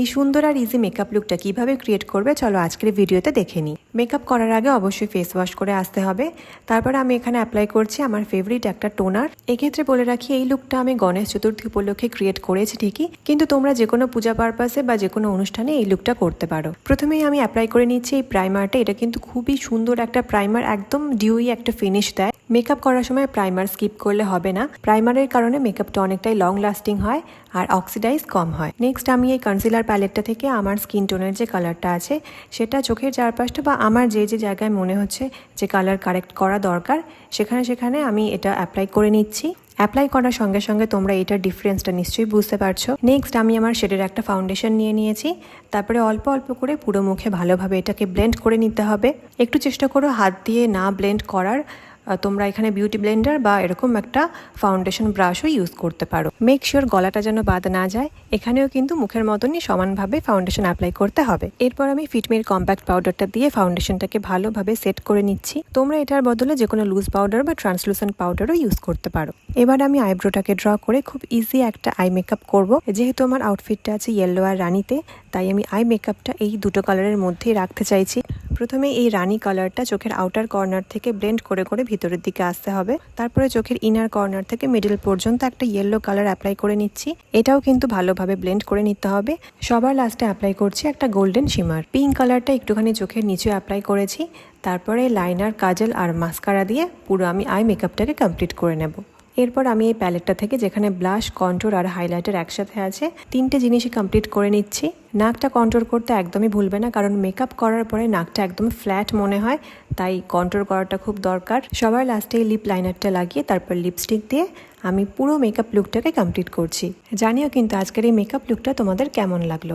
এই সুন্দর আর easy makeup লুকটা কীভাবে ক্রিয়েট করবে চলো আজকের ভিডিওতে দেখে নিই। মেকআপ করার আগে অবশ্যই ফেস ওয়াশ করে আসতে হবে। তারপর আমি এখানে অ্যাপ্লাই করছি আমার ফেভারিট একটা টোনার এক্ষেত্রে বলে রাখি, এই লুকটা আমি গণেশ চতুর্থী উপলক্ষে ক্রিয়েট করেছি ঠিকই, কিন্তু তোমরা যে কোনো পূজা পারপাসে বা যে কোনো অনুষ্ঠানে এই লুকটা করতে পারো। প্রথমেই আমি অ্যাপ্লাই করে নিচ্ছি এই প্রাইমারটা এটা কিন্তু খুবই সুন্দর একটা প্রাইমার একদম ডিউই একটা ফিনিশ দেয়। মেকআপ করার সময় প্রাইমার স্কিপ করলে হবে না। প্রাইমারের কারণে মেকআপটা অনেকটাই লং লাস্টিং হয় আর অক্সিডাইজ কম হয়। নেক্সট আমি এই কনসিলার প্যালেটটা থেকে আমার স্কিন টোনের যে কালারটা আছে, সেটা চোখের চারপাশটা বা আমার যে যে জায়গায় মনে হচ্ছে যে কালার কারেক্ট করা দরকার, সেখানে সেখানে আমি এটা অ্যাপ্লাই করে নিচ্ছি। অ্যাপ্লাই করার সঙ্গে সঙ্গে তোমরা এটার ডিফারেন্সটা নিশ্চয়ই বুঝতে পারছ। নেক্সট আমি আমার শেডের একটা ফাউন্ডেশন নিয়ে নিয়েছি। তারপরে অল্প অল্প করে পুরো মুখে ভালোভাবে এটাকে ব্লেন্ড করে নিতে হবে। একটু চেষ্টা করো হাত দিয়ে না ব্লেন্ড করার। তোমরা এখানে বিউটি ব্লেন্ডার বা এরকম একটা ফাউন্ডেশন ব্রাশও ইউজ করতে পারো। মেক শিওর গলাটা যেন বাদ না যায়। এখানেও কিন্তু মুখের মতনই সমানভাবে ফাউন্ডেশন অ্যাপ্লাই করতে হবে। এরপর আমি ফিটমির কম্প্যাক্ট পাউডারটা দিয়ে ফাউন্ডেশনটাকে ভালোভাবে সেট করে নিচ্ছি। তোমরা এটার বদলে যে কোনো লুজ পাউডার বা ট্রান্সলুসেন্ট পাউডারও ইউজ করতে পারো। এবার আমি আইব্রোটাকে ড্র করে খুব ইজি একটা আই মেকআপ করব। যেহেতু আমার আউটফিটটা আছে ইয়েলো আর রানিতে, তাই আমি আই মেকআপটা এই দুটো কালারের মধ্যেই রাখতে চাইছি। প্রথমে এই রানি কালারটা চোখের আউটার কর্নার থেকে ব্লেন্ড করে করে ভিতরের দিকে আসতে হবে। তারপরে চোখের ইনার কর্নার থেকে মিডল পর্যন্ত একটা ইয়েলো কালার অ্যাপ্লাই করে নিচ্ছি। এটাও কিন্তু ভালোভাবে ব্লেন্ড করে নিতে হবে। সবার লাস্টে অ্যাপ্লাই করছি একটা গোল্ডেন শিমার পিঙ্ক কালারটা একটুখানি চোখের নিচে অ্যাপ্লাই করেছি। তারপরে লাইনার কাজল আর মাস্কারা দিয়ে পুরো আমি আই মেকআপটাকে কমপ্লিট করে নেব। এরপর আমি এই প্যালেটটা থেকে যেখানে ব্লাশ কন্ট্রোর আর হাইলাইটার একসাথে আছে, তিনটে জিনিসই কমপ্লিট করে নিচ্ছি। নাকটা কন্ট্রোর করতে একদমই ভুলবে না, কারণ মেকআপ করার পরে নাকটা একদম ফ্ল্যাট মনে হয়, তাই কন্ট্রোর করাটা খুব দরকার। সবার লাস্টে লিপ লাইনারটা লাগিয়ে তারপর লিপস্টিক দিয়ে আমি পুরো মেকআপ লুকটাকে কমপ্লিট করছি। জানিও কিন্তু আজকের এই মেকআপ লুকটা তোমাদের কেমন লাগল?